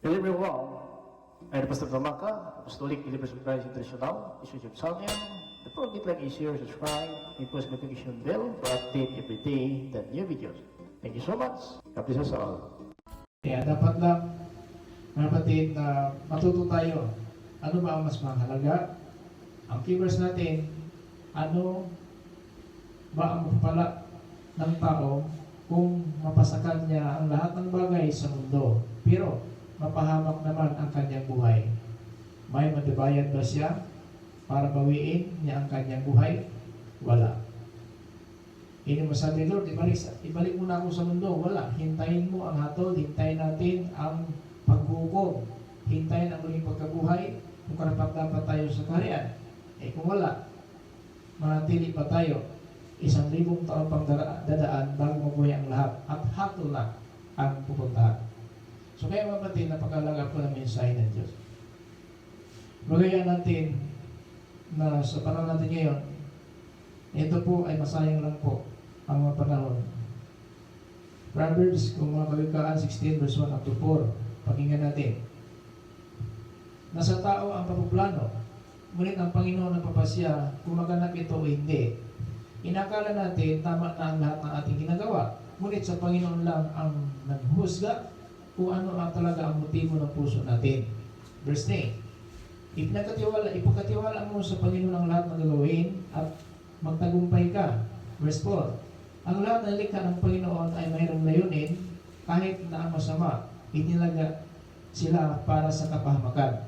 Everyone. Ay Pastor Gamaka, Apostolic Liberation Christ International, Bishop Salian. The program like is here, subscribe, and post notification bell for update every day the new videos. Thank you so much. God bless us all. Kaya dapat lang, mga kapatid, na matuto tayo. Ano ba ang mas mahalaga? Ang keywords natin, ano ba ang mapapala ng tao kung mapasakan niya ang lahat ng bagay sa mundo, pero mapahamak naman ang kanyang buhay. May madabayan ba siya para bawiin niya ang kanyang buhay? Wala. Hindi mo sabi, Lord, ibalik, ibalik mo ako sa mundo. Wala. Hintayin mo ang hatol. Hintayin natin ang paghukom. Hintayin ang muling pagkabuhay kung karapat dapat tayo sa kaharian. Eh kung wala, manatili pa tayo isang libong taon pang dadaan bago mabuhay ang lahat at hatol na ang pupuntahan. So kaya mga kapatid, napakalaga po ng mensahe ng Diyos. Magayan natin na sa panahon natin ngayon, ito po ay masayang lang po ang mga panahon. Proverbs, kung mga kawikaan 16 verse 1 up to 4, pakinggan natin. Nasa tao ang papuplano, ngunit ang Panginoon ang papasya kung maganap ito o hindi. Inakala natin tama na ang lahat ng ating ginagawa, ngunit sa Panginoon lang ang naghusga kung ano ang talaga ang motibo ng puso natin. Verse 9, Ipinagkatiwala, ipagkatiwala mo sa Panginoon ang lahat ng gagawin at magtagumpay ka. Verse 4, Ang lahat ng likha ng Panginoon ay mayroong layunin kahit na ang masama, inilaga sila para sa kapahamakan.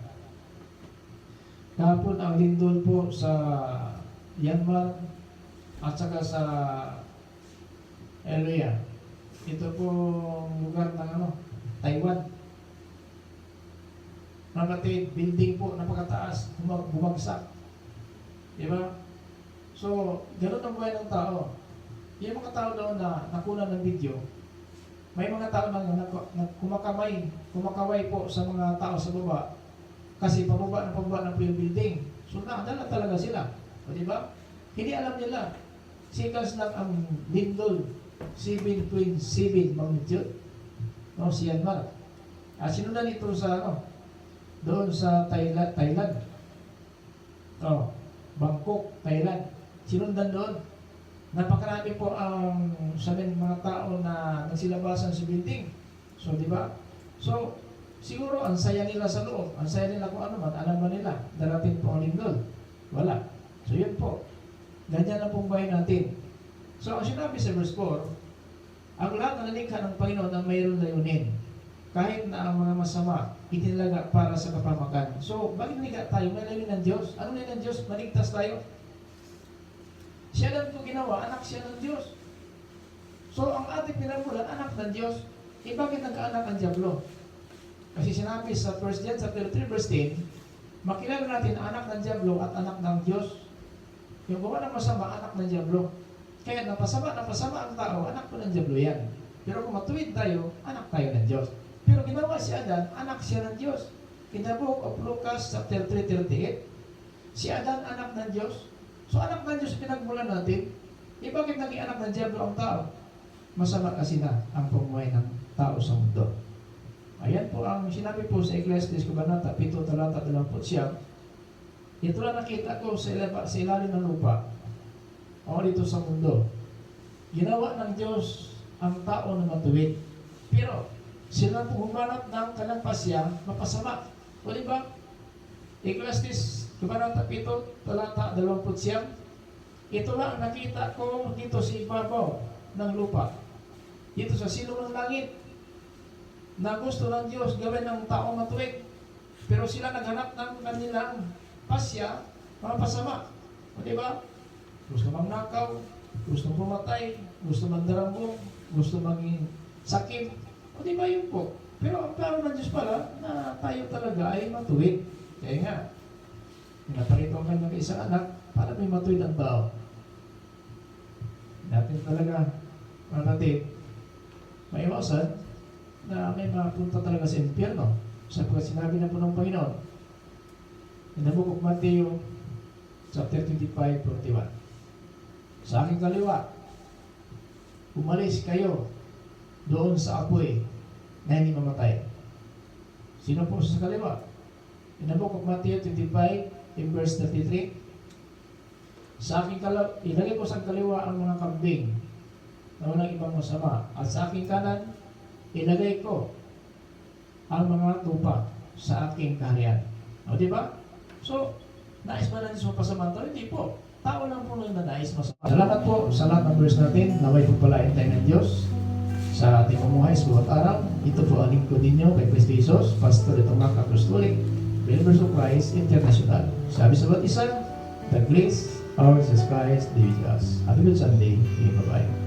Kahapon ang lindol po sa Myanmar at saka sa Elia. Ito po lugar ng ano, Taiwan. Namatid, building po, napakataas, bumag- bumagsak. Di ba? So, ganun ang buhay ng tao. Yung mga tao doon na nakuna ng video, may mga tao na, na, na kumakamay, kumakaway po sa mga tao sa baba kasi pababa na pababa na po yung building. So, nakadala talaga sila. O, di ba? Hindi alam nila. Sikas lang ang lindol, 7.7 magnitude. No, si Yanmar. Ah, sinundan ito sa ano, doon sa Thailand, Thailand. Oh, Bangkok, Thailand. Sinundan doon. Napakarami po ang sabi ng mga tao na nagsilabasan sa building. So, di ba? So, siguro ang saya nila sa loob. Ang saya nila kung ano man. Alam ba nila? Darating po ang lindol. Wala. So, yun po. Ganyan lang pong buhay natin. So, ang sinabi sa verse 4, ang lahat ng nalikha ng Panginoon ang mayroon layunin. Kahit na ang mga masama, itinilaga para sa kapamakan. So, bakit niga tayo? May layunin ng Diyos. Ano layunin ng Diyos? Maligtas tayo. Siya lang ito ginawa, anak siya ng Diyos. So, ang ating pinamulan, anak ng Diyos, eh bakit nagkaanak ang Diablo? Kasi sinabi sa 1 John chapter 3 verse 10, makilala natin anak ng Diablo at anak ng Diyos. Yung gawa ng masama, anak ng Diablo. Kaya napasama, napasama ang tao, anak po ng Diablo yan. Pero kung matuwid tayo, anak tayo ng Diyos. Pero ginawa si Adan, anak siya ng Diyos. In the book of Lucas chapter 3.38, si Adan anak ng Diyos. So anak ng Diyos pinagmulan natin. Eh bakit naging anak ng Diablo ang tao? Masama kasi na ang pamumuhay ng tao sa mundo. Ayan po ang sinabi po sa Ecclesiastes Kabanata 7, talata 20 Ito lang nakita ko sa, ilaba, sa ilalim ng lupa o dito sa mundo. Ginawa ng Diyos ang tao na matuwid. Pero sila po humanap ng kanyang pasya, mapasama. O di ba? Ecclesiastes Kabanata 7, talata 20 Ito lang ang nakita ko dito sa ibabaw ng lupa. Dito sa silong ng langit na gusto ng Diyos gawin ng taong matuwid. Pero sila naghanap ng kanilang pasya, mga pasama. O di ba? Gusto magnakaw, gusto pumatay, gusto mandarambong, gusto maging sakit. O di ba yun po? Pero ang plano ng Diyos pala na tayo talaga ay matuwid. Kaya nga, pinapakita ang kanyang isang anak para may matuwid ang tao. Natin talaga, mga natin, maiwasan na may mapunta talaga sa impyerno sapagkat sinabi na po ng Panginoon in the book of Matthew chapter 25, 41 sa aking kaliwa umalis kayo doon sa apoy na hindi mamatay Sino po sa kaliwa? In the book of Matthew 25, in verse 33, sa aking kalaw, ilagay ko sa kaliwa ang mga kambing na walang ibang masama. At sa aking kanan, ilagay ko ang mga tupa sa aking kaharian. O, di ba? So, nais ba natin sa pasaman tayo? Hindi po. Tao lang po lang na nais masama. Salamat po sa lahat ng verse natin. Naway po pala tayo ng Diyos sa ating pamumuhay sa bawat araw. Ito po ang lingkod ninyo kay Kristo Jesus, Pastor itong mga Apostolic, Believers of Christ International. Sabi sa bawat isa, the grace of Jesus Christ be with us. A good Sunday. Bye-bye.